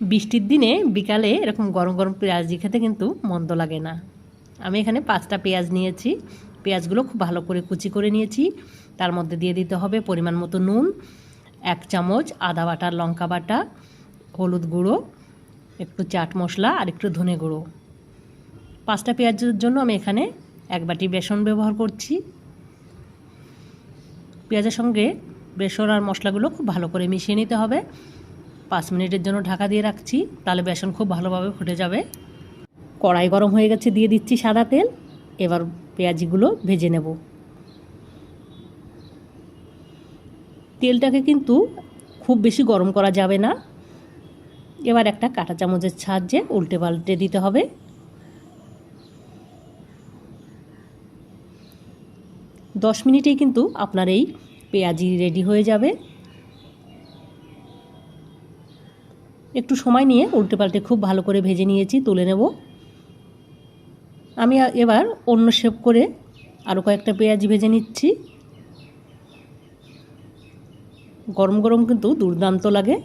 বৃষ্টির দিনে বিকালে এরকম গরম গরম পেঁয়াজি খেতে কিন্তু মন্দ লাগে না। আমি এখানে পাঁচটা পেঁয়াজ নিয়েছি। পেঁয়াজগুলো খুব ভালো করে কুচি করে নিয়েছি। তার মধ্যে দিয়ে দিতে হবে পরিমাণ মতো নুন, এক চামচ আদা বাটা, লঙ্কা বাটা, হলুদ গুঁড়ো, একটু চাট মশলা আর একটু ধনে গুঁড়ো। পাঁচটা পেঁয়াজের জন্য আমি এখানে এক বাটি বেসন ব্যবহার করছি। পেঁয়াজের সঙ্গে বেসন আর মশলাগুলো খুব ভালো করে মিশিয়ে নিতে হবে। পাঁচ মিনিটের জন্য ঢাকা দিয়ে রাখছি, তাহলে বেসন খুব ভালোভাবে ফুটে যাবে। কড়াই গরম হয়ে গেছে, দিয়ে দিচ্ছি সাদা তেল। এবার পেঁয়াজিগুলো ভেজে নেব। তেলটাকে কিন্তু খুব বেশি গরম করা যাবে না। এবার একটা কাঁটা চামচের সাহায্যে উল্টে পাল্টে দিতে হবে। দশ মিনিটেই কিন্তু আপনার এই পেঁয়াজি রেডি হয়ে যাবে। একটু সময় নিয়ে উল্টে পাল্টে খুব ভালো করে ভেজে নিয়েছি, তুলে নেব। আমি এবার অন্য শেপ করে আরও কয়েকটা পেঁয়াজি ভেজে নিচ্ছি। গরম গরম কিন্তু দুর্দান্ত লাগে।